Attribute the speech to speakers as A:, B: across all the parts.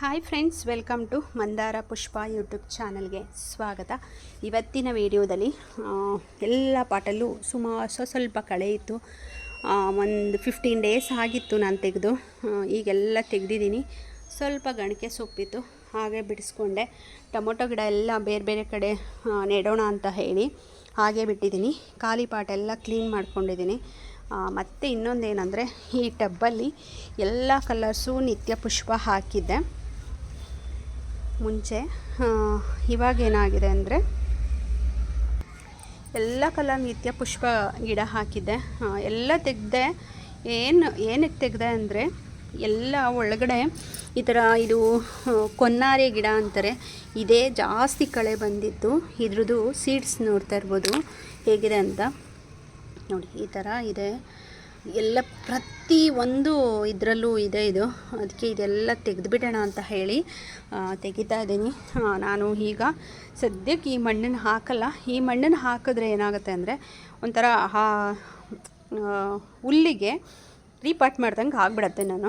A: Hi friends welcome to Mandara Pushpa YouTube ಚಾನಲ್ಗೆ ಸ್ವಾಗತ. ಇವತ್ತಿನ ವಿಡಿಯೋದಲ್ಲಿ ಎಲ್ಲ ಪಾಟಲ್ಲೂ ಸುಮಾರು ಸ್ವ ಸ್ವಲ್ಪ ಕಳೆ ಇತ್ತು. ಒಂದು ಫಿಫ್ಟೀನ್ ಡೇಸ್ ಆಗಿತ್ತು ನಾನು ತೆಗೆದು. ಈಗೆಲ್ಲ ತೆಗೆದಿದ್ದೀನಿ. ಸ್ವಲ್ಪ ಗಣಿಕೆ ಸೊಪ್ಪಿತ್ತು, ಹಾಗೆ ಬಿಡಿಸ್ಕೊಂಡೆ. ಟೊಮೊಟೊ ಗಿಡ ಎಲ್ಲ ಬೇರೆ ಬೇರೆ ಕಡೆ ನೆಡೋಣ ಅಂತ ಹೇಳಿ ಹಾಗೆ ಬಿಟ್ಟಿದ್ದೀನಿ. ಖಾಲಿ ಪಾಟೆಲ್ಲ ಕ್ಲೀನ್ ಮಾಡ್ಕೊಂಡಿದ್ದೀನಿ. ಮತ್ತು ಮತ್ತು ಇನ್ನೊಂದೇನೆಂದರೆ, ಈ ಟಬ್ಬಲ್ಲಿ ಎಲ್ಲ ಕಲರ್ಸು ನಿತ್ಯ ಪುಷ್ಪ ಹಾಕಿದ್ದೆ. ಮುಂಚೆ ಇವಾಗ ಏನಾಗಿದೆ ಅಂದರೆ ಎಲ್ಲ ಕಲರ್ ನಿತ್ಯ ಪುಷ್ಪ ಗಿಡ ಹಾಕಿದ್ದೆ. ಎಲ್ಲ ತೆಗೆದೆ, ಏನು ಏನಕ್ಕೆ ತೆಗೆದೆ ಅಂದರೆ ಎಲ್ಲ ಒಳಗಡೆ ಈ ಥರ ಇದು ಕೊನ್ನಾರೆ ಗಿಡ ಅಂತಾರೆ. ಇದೇ ಜಾಸ್ತಿ ಕಳೆ ಬಂದಿತ್ತು ಇದ್ರದ್ದು ಸೀಡ್ಸ್ ನೋಡ್ತಾ ಇರ್ಬೋದು. ಹೇಗಿದೆ ಅಂತ. ನೋಡಿ, ಈ ಥರ ಇದೆ. ಎಲ್ಲ ಪ್ರತಿ ಒಂದು ಇದರಲ್ಲೂ ಇದೆ ಇದು. ಅದಕ್ಕೆ ಇದೆಲ್ಲ ತೆಗೆದುಬಿಡೋಣ ಅಂತ ಹೇಳಿ ತೆಗಿತಾ ಇದ್ದೀನಿ. ನಾನು ಈಗ ಸದ್ಯಕ್ಕೆ ಈ ಮಣ್ಣನ್ನು ಹಾಕಲ್ಲ. ಈ ಮಣ್ಣನ್ನು ಹಾಕಿದ್ರೆ ಏನಾಗುತ್ತೆ ಅಂದರೆ ಒಂಥರ ಹುಲ್ಲಿಗೆ ರೀಪಾಟ್ ಮಾಡ್ದಂಗೆ ಆಗಿಬಿಡತ್ತೆ ನಾನು.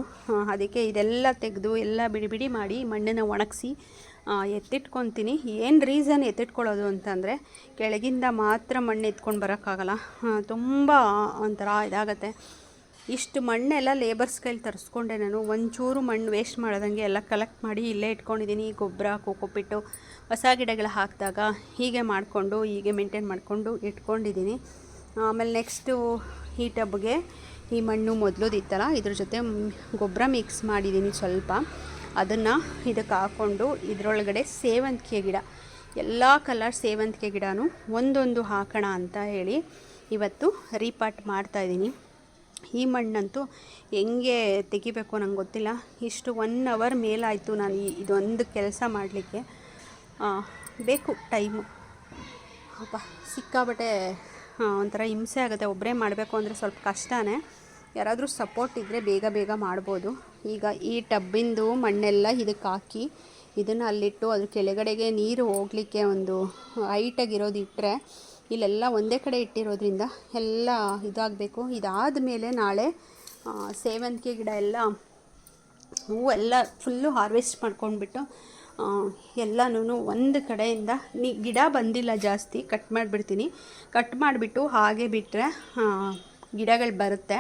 A: ಅದಕ್ಕೆ ಇದೆಲ್ಲ ತೆಗೆದು ಎಲ್ಲ ಬಿಡಿ ಬಿಡಿ ಮಾಡಿ ಮಣ್ಣನ್ನು ಒಣಗಿಸಿ ಎತ್ತಿಟ್ಕೊತೀನಿ. ಏನು ರೀಸನ್ ಎತ್ತಿಟ್ಕೊಳ್ಳೋದು ಅಂತಂದರೆ, ಕೆಳಗಿಂದ ಮಾತ್ರ ಮಣ್ಣು ಎತ್ಕೊಂಡು ಬರೋಕ್ಕಾಗಲ್ಲ. ತುಂಬ ಒಂಥರ ಇದಾಗತ್ತೆ. ಇಷ್ಟು ಮಣ್ಣೆಲ್ಲ ಲೇಬರ್ಸ್ ಕೈಲಿ ತರಿಸ್ಕೊಂಡೆ ನಾನು. ಒಂಚೂರು ಮಣ್ಣು ವೇಸ್ಟ್ ಮಾಡೋದಂಗೆ ಎಲ್ಲ ಕಲೆಕ್ಟ್ ಮಾಡಿ ಇಲ್ಲೇ ಇಟ್ಕೊಂಡಿದ್ದೀನಿ ಗೊಬ್ಬರ ಕೋಕೋಪಿಟ್ಟು ಹೊಸ ಗಿಡಗಳು ಹಾಕಿದಾಗ ಹೀಗೆ ಮಾಡಿಕೊಂಡು, ಹೀಗೆ ಮೇಂಟೈನ್ ಮಾಡಿಕೊಂಡು ಇಟ್ಕೊಂಡಿದ್ದೀನಿ ಆಮೇಲೆ ನೆಕ್ಸ್ಟು ಈ ಟಬ್ಗೆ ಈ ಮಣ್ಣು ಮೊದಲುದಿತ್ತಲ್ಲ, ಇದ್ರ ಜೊತೆ ಗೊಬ್ಬರ ಮಿಕ್ಸ್ ಮಾಡಿದ್ದೀನಿ ಸ್ವಲ್ಪ. ಅದನ್ನು ಇದಕ್ಕೆ ಹಾಕ್ಕೊಂಡು ಇದರೊಳಗಡೆ ಸೇವಂತಿಗೆ ಗಿಡ. ಎಲ್ಲ ಕಲರ್ ಸೇವಂತಿಗೆ ಗಿಡನೂ ಒಂದೊಂದು ಹಾಕೋಣ ಅಂತ ಹೇಳಿ ಇವತ್ತು ರೀಪಾಟ್ ಮಾಡ್ತಾಯಿದ್ದೀನಿ ಈ ಮಣ್ಣಂತೂ ಹೆಂಗೆ ತೆಗಿಬೇಕು ನಂಗೆ ಗೊತ್ತಿಲ್ಲ. ಇಷ್ಟು ಒನ್ ಅವರ್ ಮೇಲಾಯಿತು ನಾನು ಇದೊಂದು ಕೆಲಸ ಮಾಡಲಿಕ್ಕೆ. ಬೇಕು ಟೈಮು ಅಪ್ಪ ಸಿಕ್ಕಾಬಟ್ಟೆ ಒಂಥರ ಹಿಂಸೆ ಆಗುತ್ತೆ. ಒಬ್ಬರೇ ಮಾಡಬೇಕು ಅಂದರೆ ಸ್ವಲ್ಪ ಕಷ್ಟನೇ. ಯಾರಾದರೂ ಸಪೋರ್ಟ್ ಇದ್ದರೆ ಬೇಗ ಬೇಗ ಮಾಡ್ಬೋದು. ಈಗ ಈ ಟಬ್ಬಿಂದು ಮಣ್ಣೆಲ್ಲ ಇದಕ್ಕೆ ಹಾಕಿ ಇದನ್ನು ಅಲ್ಲಿಟ್ಟು ಅದ್ರ ಕೆಳಗಡೆಗೆ ನೀರು ಹೋಗಲಿಕ್ಕೆ ಒಂದು ಹೈಟಾಗಿರೋದು ಇಟ್ಟರೆ ಇಲ್ಲೆಲ್ಲ ಒಂದೇ ಕಡೆ ಇಟ್ಟಿರೋದ್ರಿಂದ ಎಲ್ಲ ಇದಾಗಬೇಕು. ಇದಾದ ಮೇಲೆ ನಾಳೆ ಸೇವಂತಿಗೆ ಗಿಡ ಎಲ್ಲ ಹೂವೆಲ್ಲ ಫುಲ್ಲು ಹಾರ್ವೆಸ್ಟ್ ಮಾಡ್ಕೊಂಡ್ಬಿಟ್ಟು ಎಲ್ಲನೂ ಒಂದು ಕಡೆಯಿಂದ ನೀ, ಗಿಡ ಬಂದಿಲ್ಲ ಜಾಸ್ತಿ ಕಟ್ ಮಾಡಿಬಿಡ್ತೀನಿ. ಕಟ್ ಮಾಡಿಬಿಟ್ಟು ಹಾಗೆ ಬಿಟ್ಟರೆ ಗಿಡಗಳು ಬರುತ್ತೆ.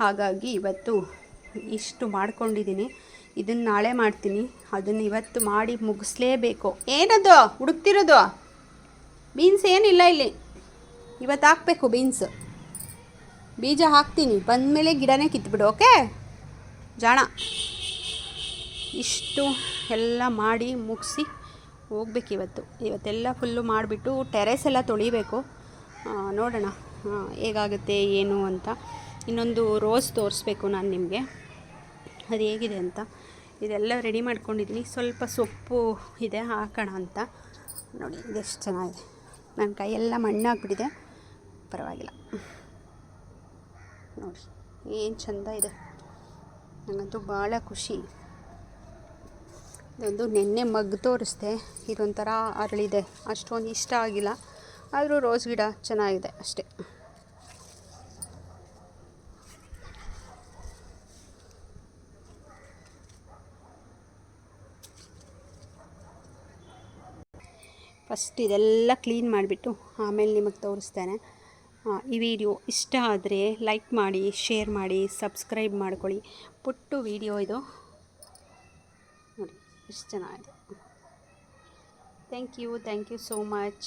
A: ಹಾಗಾಗಿ ಇವತ್ತು ಇಷ್ಟು ಮಾಡ್ಕೊಂಡಿದ್ದೀನಿ. ಇದನ್ನು ನಾಳೆ ಮಾಡ್ತೀನಿ. ಅದನ್ನು ಇವತ್ತು ಮಾಡಿ ಮುಗಿಸ್ಲೇಬೇಕು. ಏನದು? ಹುಡುಕ್ತಿರೋದು? ಬೀನ್ಸ್ ಏನಿಲ್ಲ ಇಲ್ಲಿ. ಇವತ್ತು ಹಾಕಬೇಕು ಬೀನ್ಸ್. ಬೀಜ ಹಾಕ್ತೀನಿ. ಬಂದಮೇಲೆ ಗಿಡನೇ ಕಿತ್ಬಿಡು, ಓಕೆ? ಜಾಣ. ಇಷ್ಟು ಎಲ್ಲ ಮಾಡಿ ಮುಗಿಸಿ ಹೋಗ್ಬೇಕು ಇವತ್ತು. ಇವತ್ತೆಲ್ಲ ಫುಲ್ಲು ಮಾಡಿಬಿಟ್ಟು ಟೆರೆಸ್ ಎಲ್ಲ ತೊಳಿಬೇಕು. ನೋಡೋಣ ಹೇಗಾಗುತ್ತೆ, ಏನು ಅಂತ. ಇನ್ನೊಂದು ರೋಸ್ ತೋರಿಸ್ಬೇಕು ನಾನು ನಿಮಗೆ. ಅದು ಹೇಗಿದೆ ಅಂತ. ಇದೆಲ್ಲ ರೆಡಿ ಮಾಡ್ಕೊಂಡಿದ್ದೀನಿ. ಸ್ವಲ್ಪ ಸೊಪ್ಪು ಇದೆ, ಹಾಕೋಣ ಅಂತ. ನೋಡಿ ಇದೆಷ್ಟು ಚೆನ್ನಾಗಿದೆ. ನನ್ನ ಕೈಯೆಲ್ಲ ಮಣ್ಣಾಗ್ಬಿಟ್ಟಿದೆ. ಪರವಾಗಿಲ್ಲ. ನೋಡಿ, ಏನು ಚಂದ ಇದೆ. ನನಗಂತೂ ಭಾಳ ಖುಷಿ. ಇದೊಂದು ನೆನ್ನೆ ಮಗ್ ತೋರಿಸ್ದೆ. ಇದೊಂಥರ ಅರಳಿದೆ. ಅಷ್ಟೊಂದು ಇಷ್ಟ ಆಗಿಲ್ಲ. ಆದರೂ ರೋಸ್ ಗಿಡ ಚೆನ್ನಾಗಿದೆ ಅಷ್ಟೇ. ಫಸ್ಟ್ ಇದೆಲ್ಲ ಕ್ಲೀನ್ ಮಾಡಿಬಿಟ್ಟು ಆಮೇಲೆ ನಿಮಗೆ ತೋರಿಸ್ತೇನೆ. ಈ ವಿಡಿಯೋ ಇಷ್ಟ ಆದರೆ ಲೈಕ್ ಮಾಡಿ, ಶೇರ್ ಮಾಡಿ, ಸಬ್ಸ್ಕ್ರೈಬ್ ಮಾಡ್ಕೊಳ್ಳಿ. ಪುಟ್ಟು ವಿಡಿಯೋ ಇದು. ನೋಡಿ, ಎಷ್ಟು ಚೆನ್ನಾಗಿದೆ. Thank you thank you so much.